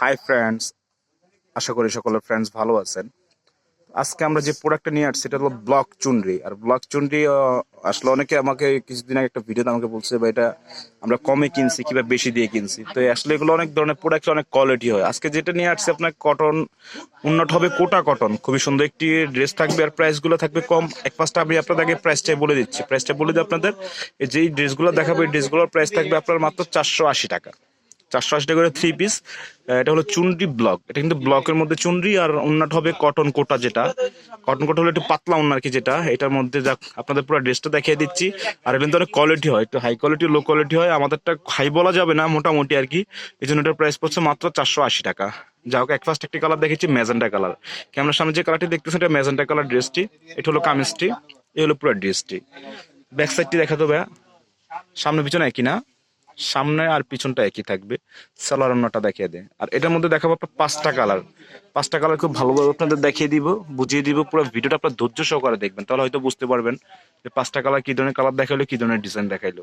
Hi friends আশা করি সকলের friends ভালো আছেন। আজকে আমরা যে প্রোডাক্টটা নিয়ে আসছি, সেটা হলো ব্লক চুনরি। আর ব্লক চুনরি আসলে অনেকে আমাকে কিছুদিন আগে একটা ভিডিওতে আমাকে বলছে বা এটা আমরা কমে কিনছি, কিংবা বেশি দিয়ে কিনছি। তো আসলে এগুলো অনেক ধরনের প্রোডাক্ট অনেক কোয়ালিটি হয়। আজকে যেটা নিয়ে আসছে, আপনার কটন উন্নত হবে কোটা কটন খুবই সুন্দর একটি ড্রেস থাকবে আর প্রাইসগুলো থাকবে কম। এক পাঁচটা আমি আপনাদেরকে প্রাইসটাই বলে দিচ্ছি। প্রাইসটা বলে দিই আপনাদের যেই ড্রেসগুলো দেখাবো, এই ড্রেসগুলোর প্রাইস থাকবে আপনার মাত্র চারশো আশি টাকা। চারশো আশি টাকা করে থ্রি পিস এটা হলো চুনরি ব্লক এটা কিন্তু ব্লকের মধ্যে চুনরি আর অন্যটা হবে কটন কোটা যেটা। কটন কোটা হলো একটু পাতলা অন্য আর কি যেটা। এটার মধ্যে যাক আপনাদের পুরো ড্রেসটা দেখিয়ে দিচ্ছি। আর এটা কিন্তু অনেক কোয়ালিটি হয়, একটু হাই কোয়ালিটি লো কোয়ালিটি হয়। আমাদেরটা হাই বলা যাবে না, মোটামুটি আর কি। এই জন্য এটার প্রাইস পড়ছে মাত্র চারশো আশি টাকা। যা হোক, এক ফার্স্ট একটি কালার দেখেছি ম্যাজেন্টা কালার ক্যামেরার সামনে যে কালারটি দেখতেছেন, এটা ম্যাজেন্টা কালার ড্রেসটি এটা হলো কামিজটি, এই হলো পুরো ড্রেসটি ব্যাক সাইডটি দেখা দেবে সামনে পিছনে একই না? সামনে আর পিছনটা একই থাকবে। সালোয়ার অন্যটা দেখিয়ে দে আর এটার মধ্যে দেখাবো আপনার পাঁচটা কালার। পাঁচটা কালার খুব ভালোভাবে আপনাদের দেখিয়ে দিব, বুঝিয়ে দিব, পুরো ভিডিওটা আপনার ধৈর্য সহকারে দেখবেন। তাহলে হয়তো বুঝতে পারবেন যে পাঁচটা কালার কি ধরনের কালার দেখাইলো, কি ধরনের ডিজাইন দেখাইলো।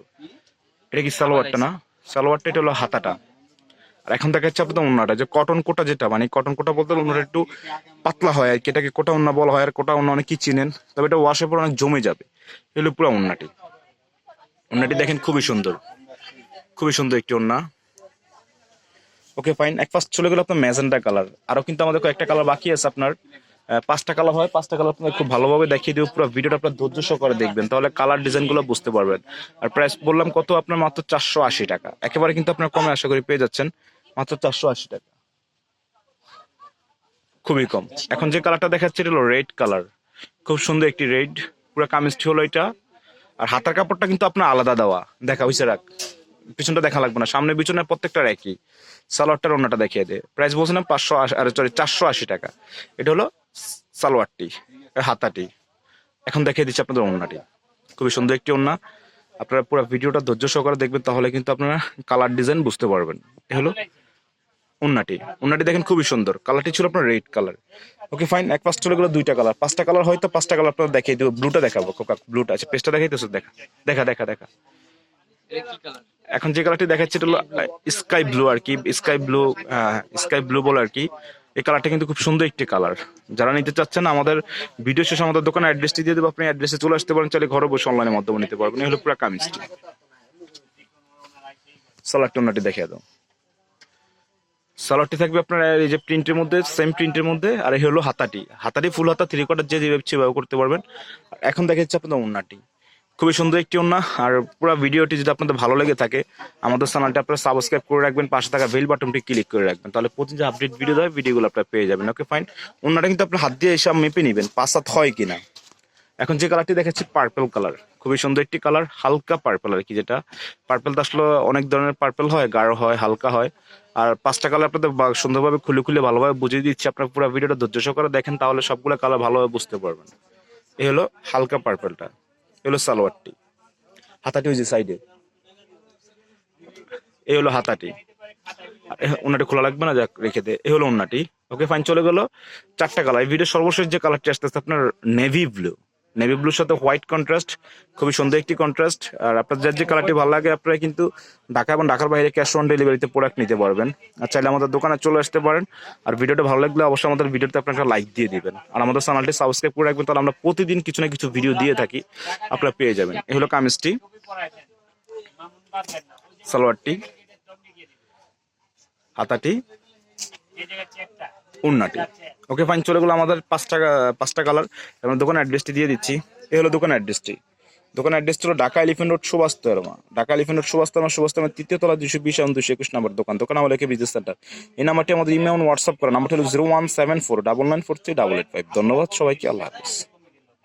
এটা কি সালোয়ারটা না? সালোয়ারটা এটা হলো হাতাটা। আর এখন দেখা যাচ্ছে অন্যটা যে কটন কোটা যেটা মানে কটন কোটা বলতে অন্যটা একটু পাতলা হয়, আর কি এটাকে কোটা অন্য বলা হয়, আর কোটা অন্য অনেক কি চিনেন, তবে এটা ওয়াশের পর অনেক জমে যাবে। এগুলো পুরো অন্যটি অন্যটি দেখেন খুবই সুন্দর। খুবই সুন্দর একটি ওড়না। ওকে ফাইন এক ফার্স্ট চলে গেল আপনার ম্যাজেন্টা কালার। আরও কিন্তু আমাদের কয়েকটা কালার বাকি আছে আপনার। পাঁচটা কালার হয়, পাঁচটা কালার আপনার খুব ভালোভাবে দেখিয়ে দিব। পুরো ভিডিওটা আপনার ধৈর্য সহকারে দেখবেন, তাহলে কালার ডিজাইনগুলো বুঝতে পারবেন। আর প্রাইস বললাম কত? আপনার মাত্র চারশো আশি টাকা। একেবারে কিন্তু আপনার কমে আশা করি পেয়ে যাচ্ছেন। মাত্র চারশো আশি টাকা। খুবই কম। এখন যে কালারটা দেখাচ্ছে, এটা হলো রেড কালার খুব সুন্দর একটি রেড পুরো কামিজটি হলো এটা। আর হাতার কাপড়টা কিন্তু আপনার আলাদা দেওয়া। দেখা হয়েছে রাখ। পিছনটা দেখা লাগবে না, সামনে পিছনে প্রত্যেকটার একই। সালোয়ারটার অন্যটা দেখিয়ে দে। প্রাইস বলছিলাম পাঁচশো আর সরি চারশো আশি টাকা। এটা হলো সালোয়ারটি হাতাটি। এখন দেখিয়ে দিচ্ছি আপনাদের অন্যটি খুবই সুন্দর একটি ওন্না। আপনারা পুরো ভিডিওটা ধৈর্য সহকারে দেখবেন, তাহলে কিন্তু আপনারা কালার ডিজাইন বুঝতে পারবেন। এ হলো উন্নাটি উন্নাটি দেখেন খুবই সুন্দর। কালারটি ছিল আপনার রেড কালার। ওকে, ফাইন, এক পাঁচটা হলো দুইটা কালার। পাঁচটা কালার হয়তো পাঁচটা কালার আপনার দেখিয়ে দেবো। ব্লুটা দেখাবো কোকা ব্লুটা। আছে পেস্টটা দেখাইতেছো, দেখা। দেখা দেখা দেখা। এখন যে কালারটি দেখাচ্ছে, এটা হলো স্কাই ব্লু আর কি স্কাই ব্লু স্কাই ব্লু বলে আর কি। এই কালারটা কিন্তু খুব সুন্দর একটি কালার যারা নিতে চাচ্ছেন, আমাদের ভিডিও শেষে আমাদের দোকানে অ্যাড্রেসটি দিয়ে দেবো, আপনি অ্যাড্রেসে চলে আসতে পারেন, চাইলে ঘরে বসে অনলাইনের মাধ্যমে নিতে পারবেন। এই হলো পুরো কামিজটি অন্যটি দেখিয়ে দাও। সালোয়ারটি থাকবে আপনার, এই যে প্রিন্টের মধ্যে সেম প্রিন্টের মধ্যে, আর এই হলো হাতাটি। হাতাটি ফুল হাতা থ্রি কোয়ার্টার যে যেভাবে ব্যবহার করতে পারবেন। এখন দেখা যাচ্ছে আপনাদের ওন্নাটি খুবই সুন্দর একটি ওন্না আর পুরো ভিডিওটি যদি আপনাদের ভালো লেগে থাকে, আমাদের চ্যানেলটা আপনারা সাবস্ক্রাইব করে রাখবেন, পাশে থাকা বেল বাটনটি ক্লিক করে রাখবেন। তাহলে প্রতিদিন যে আপডেট ভিডিও দেয় ভিডিওগুলো আপনারা পেয়ে যাবেন। ওকে ফাইন ওন্নাটা কিন্তু আপনার হাত দিয়ে এসব মেপে নেবেন, পাঁচ সাত হয় কিনা। এখন যে কালারটি দেখাচ্ছি পার্পল কালার খুবই সুন্দর একটি কালার হালকা পার্পল আর কি যেটা। পার্পল তো আসলে অনেক ধরনের পার্পল হয়, গাঢ় হয়, হালকা হয়। আর পাঁচটা কালার আপনাদের সুন্দরভাবে খুলে খুলে ভালোভাবে বুঝিয়ে দিচ্ছি। আপনার পুরো ভিডিওটা ধৈর্য সহকারে দেখেন, তাহলে সবগুলো কালার ভালোভাবে বুঝতে পারবেন। এই হলো হালকা পার্পলটা হলো সালোয়ারটি। হাতাটি ওই যে সাইডে এই হলো হাতাটি। ওনাটি খোলা লাগবে না? যাক, রেখে দে। এই হলো ওনাটি ওকে ফাইন চলে গেল চারটা কালার এই ভিডিও সর্বশেষ যে কালারটি আসতে আপনার নেভি ব্লু নেভি ব্লুর সাথে হোয়াইট কন্ট্রাস্ট খুবই সুন্দর একটি কন্ট্রাস্ট আর আপনার যার যে কালারটি ভালো লাগে আপনারা কিন্তু ঢাকা এবং ঢাকার বাইরে ক্যাশ অন ডেলিভারিতে প্রোডাক্ট নিতে পারবেন। আর চাইলে আমাদের দোকানে চলে আসতে পারেন। আর ভিডিওটা ভালো লাগলে অবশ্যই আমাদের ভিডিওতে আপনারা লাইক দিয়ে দিবেন। আর আমাদের চ্যানেলটি সাবস্ক্রাইব করে রাখবেন তাহলে আমরা প্রতিদিন কিছু না কিছু ভিডিও দিয়ে থাকি। আপনারা পেয়ে যাবেন। এই হলো কামিজটি। সালোয়ারটি। হাতাটি। উন্নাটি ওকে ফাইন চলে গেলো আমাদের পাঁচটা পাঁচটা কালার আমরা দোকান অ্যাড্রেসটি দিয়ে দিচ্ছি। এ হলো দোকান অ্যাড্রেসটি দোকান অ্যাড্রেস ছিল ঢাকা এলিফেন্ট রোড সুবাস্তরমা ঢাকা এলিফেন্ট রোড সুবাস্তরমা সুবাস্তরমা তৃতীয় তলা দুশো বিশ এবং দুশো একুশ নম্বর দোকান। দোকান আমার লেখে বিজনেস সেন্টার এই নাম্বারটি আমাদের ইমেল হোয়াটসঅ্যাপ করা। নাম্বারটি হলো zero one seven four double nine four three double eight five ধন্যবাদ সবাইকে, আল্লাহ হাফিজ।